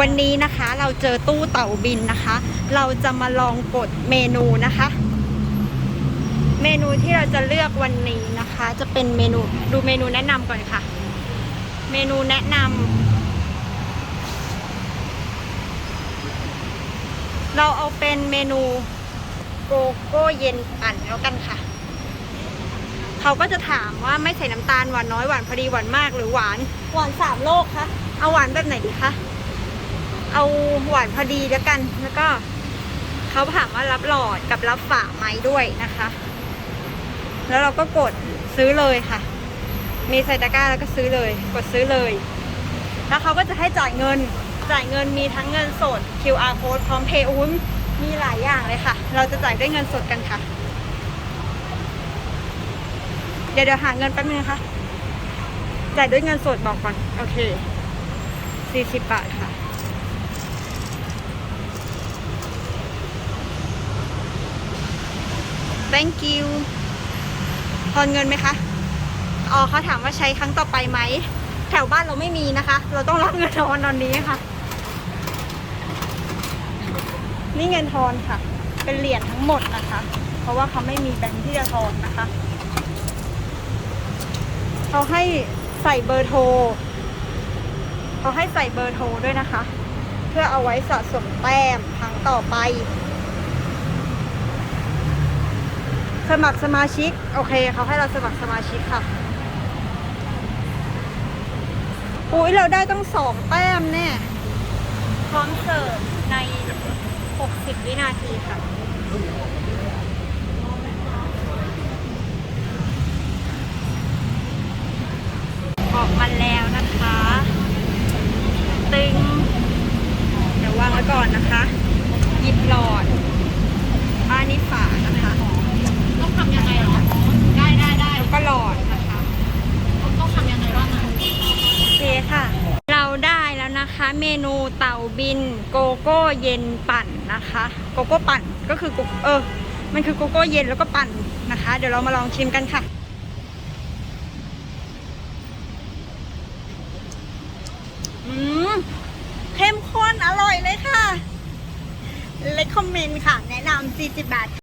วันนี้นะคะเราเจอตู้เต่าบินนะคะ เราจะมาลองกดเมนูนะคะ เมนูที่เราจะเลือกวันนี้นะคะ จะเป็นเมนูดูเมนูแนะนำก่อนค่ะ เมนูแนะนำเราเอาเป็นเมนูโกโก้เย็นปั่นแล้วกันค่ะ เขาก็จะถามว่าไม่ใส่น้ำตาลหวานน้อยหวานพอดีหวานมากหรือหวานหวานสามโลกคะเอาหวานแบบไหนดีคะ เอาหวานพอดีแล้วกัน แล้วก็เขาถามว่ารับหลอดกับรับฝาไหมด้วยนะคะ แล้วเราก็กดซื้อเลยค่ะ มีใส่ตะกร้าแล้วก็ซื้อเลย กดซื้อเลย แล้วเขาก็จะให้จ่ายเงิน จ่ายเงินมีทั้งเงินสด QR code พร้อมเพย์อุ้มมีหลายอย่างเลยค่ะ เราจะจ่ายด้วยเงินสดกันค่ะ เดี๋ยวเดี๋ยวหาเงินแป๊บนึงนะคะจ่ายด้วยเงินสดบอกก่อน โอเคสี่สิบบาทค่ะ thank you ทอนเงินไหมคะอ๋อเขาถามว่าใช้ครั้งต่อไปไหม แถวบ้านเราไม่มีนะคะ เราต้องรับเงินทอนตอนนี้ค่ะ นี่เงินทอนค่ะ เป็นเหรียญทั้งหมดนะคะ เพราะว่าเขาไม่มีแบงค์ที่จะทอนนะคะ เขาให้ใส่เบอร์โทร เขาให้ใส่เบอร์โทรด้วยนะคะ เพื่อเอาไว้สะสมแต้มครั้งต่อไป สมัครสมาชิก โอเคเขาให้เราสมัครสมาชิกค่ะอุ้ยเราได้ต้องสองแต้มแน่พร้อมเสิร์ฟใน 60 วินาทีค่ะออกมาแล้วนะคะ ตึง เดี๋ยววางไว้ก่อนนะคะ หยิบหลอดอันนี้ฝานะคะ ต้องทำยังไงเหรอ ได้ได้ได้ แล้วก็หลอดนะคะ ต้องทำยังไงบ้างอะ โอเคค่ะ เราได้แล้วนะคะ เมนูเต่าบินโกโก้เย็นปั่นนะคะ โกโก้ปั่นก็คือเออ มันคือโกโก้เย็นแล้วก็ปั่นนะคะ เดี๋ยวเรามาลองชิมกันค่ะ อืมเข้มข้นอร่อยเลยค่ะเลคคอมเมนต์ค่ะ แนะนำ40บาท